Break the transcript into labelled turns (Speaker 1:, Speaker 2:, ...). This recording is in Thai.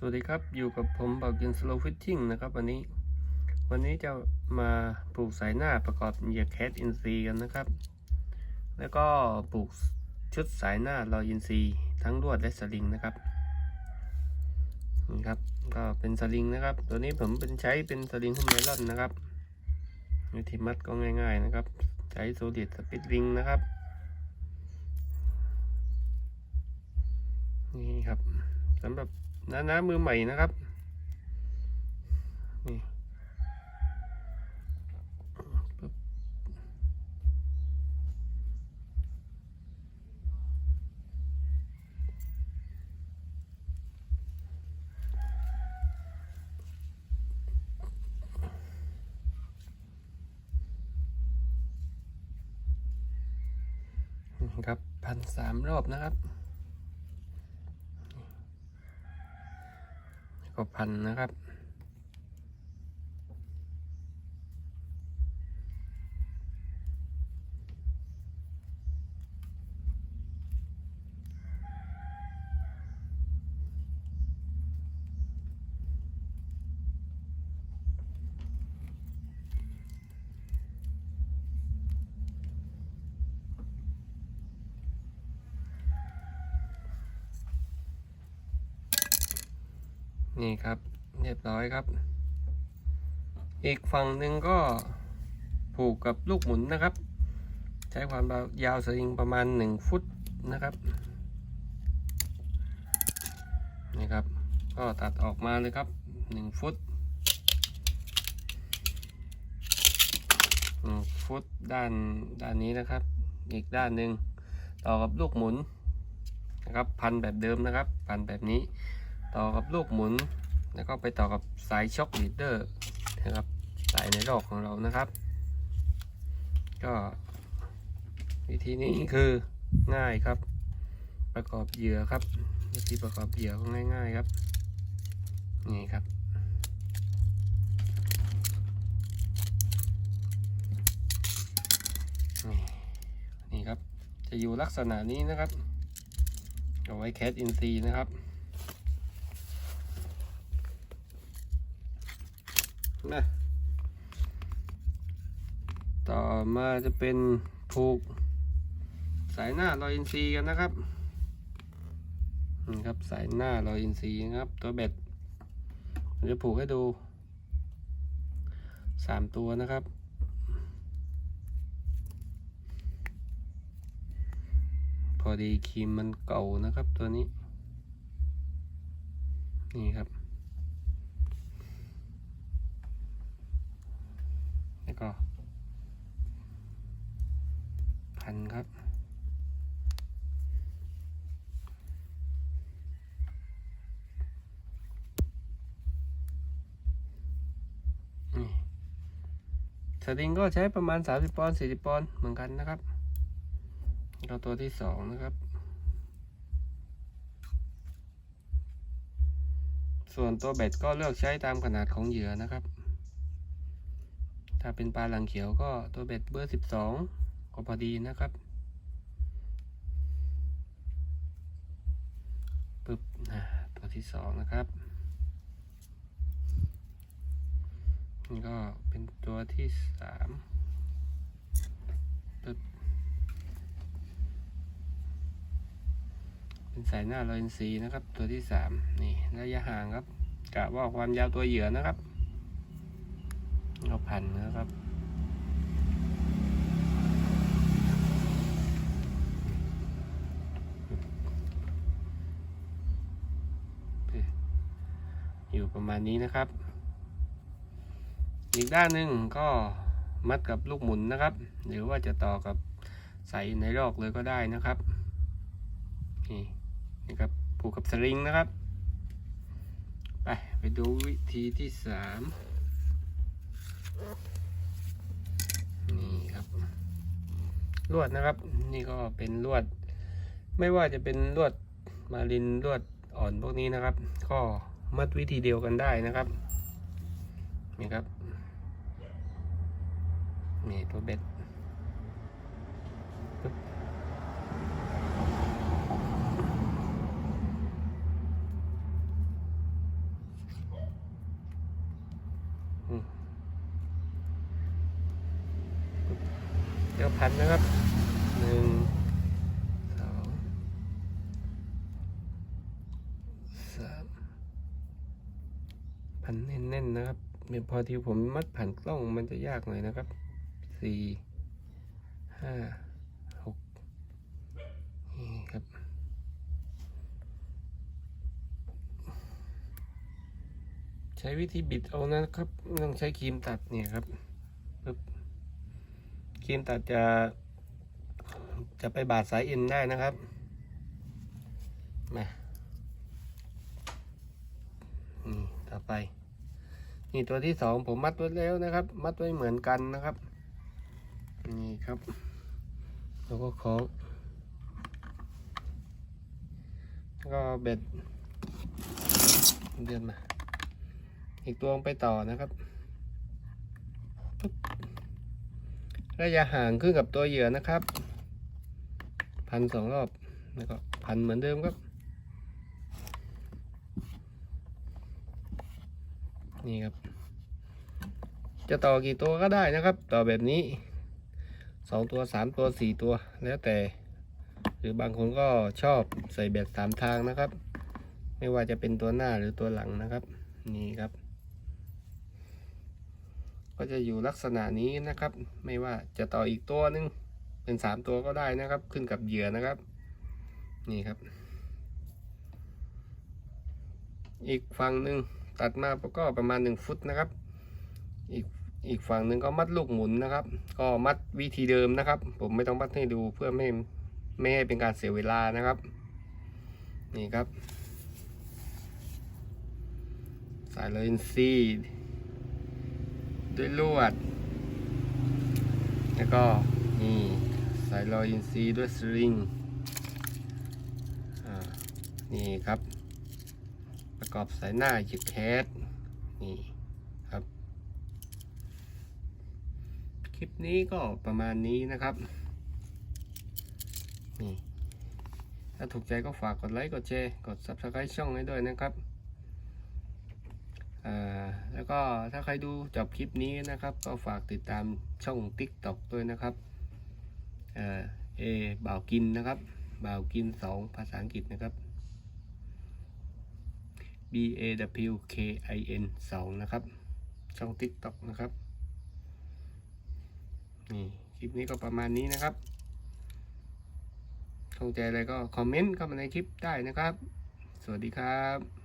Speaker 1: สวัสดีครับ อยู่กับผมบักยินสโลฟิตติ้งนะครับ วันนี้ วันนี้จะมาปลูกสายหน้าประกอบเหยียแคทอินซีกันนะครับ แล้วก็ปลูกชุดสายหน้าลอยอินซีทั้งลวดและสลิงนะครับนี่ครับก็เป็นสลิงนะครับ ตัวนี้ผมเป็นใช้เป็นสลิงหุ้มไนลอนนะครับวิธีมัดก็ง่าย ๆนะครับ ใช้โซลิดสปิดลิงนะครับนี่ครับสำหรับ น้าน้ามือใหม่นะครับนี่ปึ๊บนี่ครับพันสามรอบนะครับ ก็พันนะครับ นี่ครับเรียบร้อยครับ อีกฝั่งหนึ่งก็ผูกกับลูกหมุนนะครับ ใช้ความยาวสลิงประมาณ 1 ฟุตนะครับนี่ครับ ก็ตัดออกมาเลยครับ 1 ฟุต1ฟุตด้านด้านนี้นะครับ อีกด้านหนึ่งต่อกับลูกหมุนนะครับ พันแบบเดิมนะครับ พันแบบนี้ ต่อกับลูกหมุน แล้วก็ไปต่อกับสายช็อคลีดเดอร์นะครับสายในรอกของเรานะครับ ก็วิธีนี้คือง่ายครับ ประกอบเหยื่อครับวิธีประกอบเหยื่อก็ง่ายๆครับนี่ครับนี่นี่ครับจะอยู่ลักษณะนี้นะครับเอาไว้แคสอินซีนะครับ นะต่อมาจะเป็นผูกสายหน้ารอยอินทรีย์กันนะครับนี่ครับสายหน้ารอยอินทรีย์นะครับ ตัวเบ็ดผมจะผูกให้ดูสามตัวนะครับ พอดีครีมมันเก่านะครับตัวนี้ นี่ครับ แล้ว ก็ พันครับนี่สลิงก็ใช้ประมาณ 30 ปอนด์40 ปอนด์เหมือนกันนะครับเราตัวที่สองนะครับ ส่วนตัวเบ็ดก็เลือกใช้ตามขนาดของเหยื่อนะครับ ถ้าเป็นปลาหลังเขียวก็ตัวเบ็ดเบอร์สิบสองก็พอดีนะครับปึ๊บตัวที่สองนะครับนี่ก็เป็นตัวที่สามปึ๊บเป็นสายหน้าลอยอินทรีนะครับ ตัวที่สามนี่ระยะห่างครับกะว่าความยาวตัวเหยื่อนะครับ เอาพันนะครับ อยู่ประมาณนี้นะครับ อีกด้านหนึ่งก็มัดกับลูกหมุนนะครับ หรือว่าจะต่อกับใส่ในรอกเลยก็ได้นะครับ นี่นี่ครับผูกกับสลิงนะครับ ไป ไปดูวิธีที่สาม นี่ครับ ลวดนะครับ นี่ก็เป็นลวด ไม่ว่าจะเป็นลวดมารินลวดอ่อนพวกนี้นะครับ ก็มัดวิธีเดียวกันได้นะครับ นี่ครับนี่ตัวเบ็ดปึ๊บอืม เดี๋ยวพันนะครับหนึ่งสองสามพันแน่นๆนะครับเนี่ยพอที่ผมมัดผ่านกล้องมันจะยากหน่อยนะครับสี่ห้าหกนี่ครับใช้วิธีบิดเอานะครับ ต้องใช้ครีมตัดเนี่ยครับปึ๊บ รีมตัดจะจะไปบาดสายเอ็นได้นะครับมานี่ต่อไป นี่ตัวที่สองผมมัดไว้แล้วนะครับ มัดไว้เหมือนกันนะครับ นี่ครับ แล้วก็คล้องแล้วก็เบ็ดเดือนมา อีกตัวไปต่อนะครับ ระยะห่างขึ้นกับตัวเหยื่อนะครับ พันสองรอบแล้วก็พันเหมือนเดิมครับ นี่ครับ จะต่อกี่ตัวก็ได้นะครับ ต่อแบบนี้สองตัวสามตัวสี่ตัวแล้วแต่ หรือบางคนก็ชอบใส่แบบสามทางนะครับ ไม่ว่าจะเป็นตัวหน้าหรือตัวหลังนะครับ นี่ครับ ก็จะอยู่ลักษณะนี้นะครับ ไม่ว่าจะต่ออีกตัวหนึงเป็นสามตัวก็ได้นะครับ ขึ้นกับเหยื่อนะครับ นี่ครับ อีกฝั่งหนึ่งตัดมาก็ประมาณหนึ่งฟุตนะครับ อีกอีกฝั่งหนึ่งก็มัดลูกหมุนนะครับ ก็มัดวิธีเดิมนะครับ ผมไม่ต้องมัดให้ดูเพื่อไม่ไม่ให้เป็นการเสียเวลานะครับ นี่ครับ สายเลนซี ด้วยลวด แล้วก็นี่สายลอยอินซีด้วยสลิงนี่ครับ ประกอบสายหน้าหยิบแคสนี่ครับ คลิปนี้ก็ประมาณนี้นะครับ นี่ ถ้าถูกใจก็ฝากกดไลค์ กดแชร์ กด subscribe ช่องให้ด้วยนะครับ แล้วก็ถ้าใครดูจบคลิปนี้นะครับ ก็ฝากติดตามช่อง TikTok ด้วยนะครับ เออเอบ่าวกินนะครับบ่าวกินสองภาษาอังกฤษนะครับ B A W K I N สองนะครับ ช่อง TikTok นะครับ นี่คลิปนี้ก็ประมาณนี้นะครับเข้าใจอะไรก็คอมเมนต์เข้ามาในคลิปได้นะครับ สวัสดีครับ